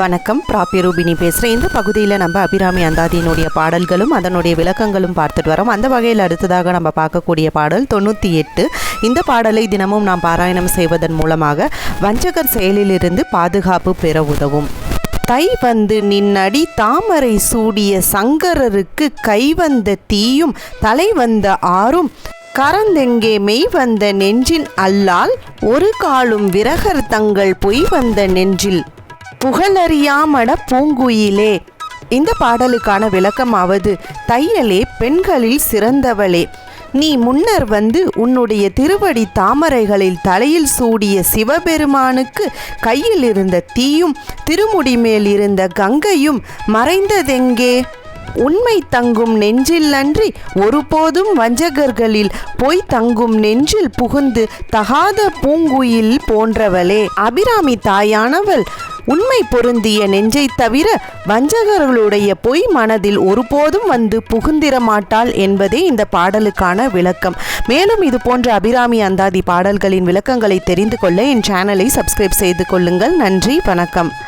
வணக்கம். ப்ராப்பி ரூபினி பேசுகிறேன் இந்த பகுதியில் நம்ம அபிராமி அந்தாதியினுடைய பாடல்களும் அதனுடைய விளக்கங்களும் பார்த்துட்டு வரோம். அந்த வகையில் அடுத்ததாக நம்ம பார்க்கக்கூடிய பாடல் தொண்ணூற்றி எட்டு இந்த பாடலை தினமும் நாம் பாராயணம் செய்வதன் மூலமாக வஞ்சகர் செயலிலிருந்து பாதுகாப்பு பெற உதவும். தை வந்து நின்னடி தாமரை சூடிய சங்கரருக்கு கை வந்த தீயும் தலை வந்த ஆறும் கரந்தெங்கே மெய் வந்த நெஞ்சின் அல்லால் ஒரு காலும் விரகர் தங்கள் பொய் வந்த நெஞ்சில் புகழறியாமட பூங்குயிலே. இந்த பாடலுக்கான விளக்கமாவது தையலே பெண்களில் சிறந்தவளே. நீ முன்னர் வந்து உன்னுடைய திருவடி தாமரைகளில் தலையில் சூடிய சிவபெருமானுக்கு கையில் இருந்த தீயும் திருமுடி மேல் இருந்த கங்கையும் மறைந்ததெங்கே? உண்மை தங்கும் நெஞ்சில் அன்றி ஒருபோதும் வஞ்சகர்களில் பொய் தங்கும் நெஞ்சில் புகுந்து தகாத பூங்குயில் போன்றவளே. அபிராமி தாயானவள் உண்மை பொருந்திய நெஞ்சை தவிர வஞ்சகர்களுடைய பொய் மனதில் ஒருபோதும் வந்து புகுந்திர மாட்டாள் என்பதே இந்த பாடலுக்கான விளக்கம். மேலும் இது போன்ற அபிராமி அந்தாதி பாடல்களின் விளக்கங்களை தெரிந்து கொள்ள என் சேனலை சப்ஸ்கிரைப் செய்து கொள்ளுங்கள். நன்றி வணக்கம்.